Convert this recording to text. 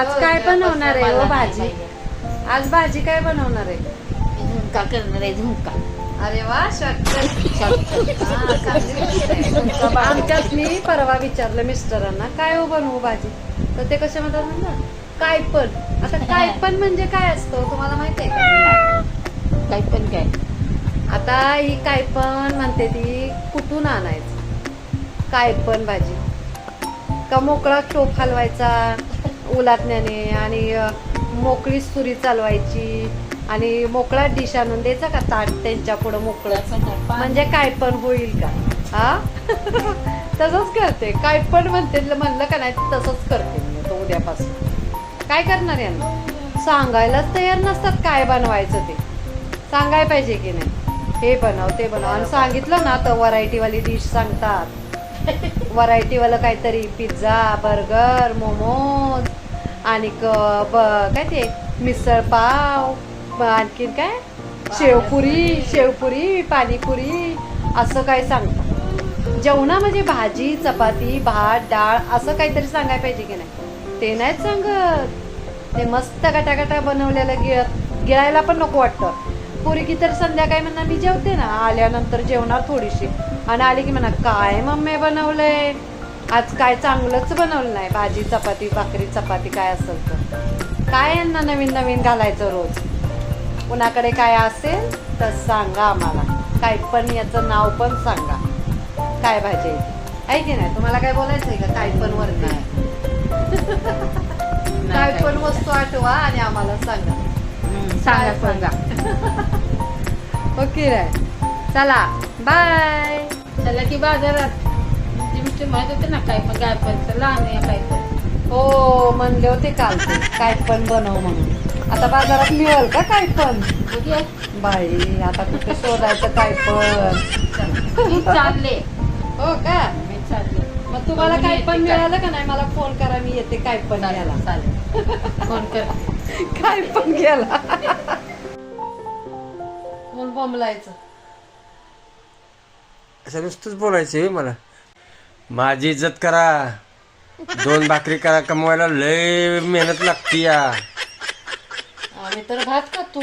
आज काय बनवणार आहे? हो भाजी. आज भाजी काय बनवणार आहे? झुणका करणार आहे झुणका. अरे वा आमच्यात मी परवा विचारलं मिस्टरांना काय हो बनवू भाजी? तर ते कशा म्हणतात म्हणलं काय पण. आता काय पण म्हणजे काय असतं तुम्हाला माहिती आहे का? काय पण काय. आता ही काय पण म्हणते ती कुठून आणायचं? काय पण भाजी. का मोकळा टोप हलवायचा? उलाटण्याने आणि मोकळी सुरी चालवायची आणि मोकळा डिश आणून द्यायचा का ताट त्यांच्या पुढं मोकळं? म्हणजे काय पण होईल का? हा तसंच करते. काय पण म्हणते. म्हणलं का नाही तसंच करते मी तो उद्यापासून. काय करणार यांना? सांगायलाच तयार नसतात काय बनवायचं ते. सांगाय पाहिजे की नाही. हे बनव ते बनव. आणि सांगितलं ना तर व्हरायटीवाली डिश सांगतात. व्हरायटीवालं काहीतरी पिझ्झा बर्गर मोमोज. आणि ब- काय ते? मिसळ पाव आणखीन काय? शेवपुरी शेवपुरी पाणीपुरी असं काय सांगतात जेवणा म्हणजे भाजी चपाती भात डाळ असं काहीतरी सांगायला पाहिजे की नाही? ते नाहीच सांगत. ते मस्त गटागटा बनवलेलं गिळ गिळायला पण नको वाटतं. पुरी की तर संध्याकाळी म्हणा मी जेवते ना आल्यानंतर जेवणार थोडीशी. आणि आली की म्हणा काय मम्मी बनवलंय? आज काय चांगलंच बनवलं नाही? भाजी चपाती भाकरी चपाती काय असेल तर. काय यांना नवीन नवीन घालायचं रोज? कुणाकडे काय असेल तर सांगा आम्हाला. काय पण याचं नाव पण सांगा. काय भाजी? आहे. आहे की नाही? तुम्हाला काय बोलायचंय का? काय पण वर काय पण वस्तू आठवा आणि आम्हाला सांगा. सांगा सांगा. ओके रे. चला. बाय. चला की बाजारात. तुमची माहीत होते ना काय पण काय पण चला आणूया काय पण हो म्हणले होते काल ते काय पण बनव म्हणून. आता बाजारात मिळेल का काय पण? बघूया. बाई आता कुठे शोधायचं काय पण? मी चालले. हो का? मी चालले. मग तुम्हाला काय पण. मिळालं का नाही? मला फोन करा मी येते काय पण घ्यायला. चालेल. चालेल फोन करते काय पण घ्यायला. कोण बोंबलायचं? असं नुसतंच बोलायचं आहे मला. माझी इज्जत करा. दोन भाकरी करा कमवायला लय मेहनत लागती या. आम्ही तर भात खातो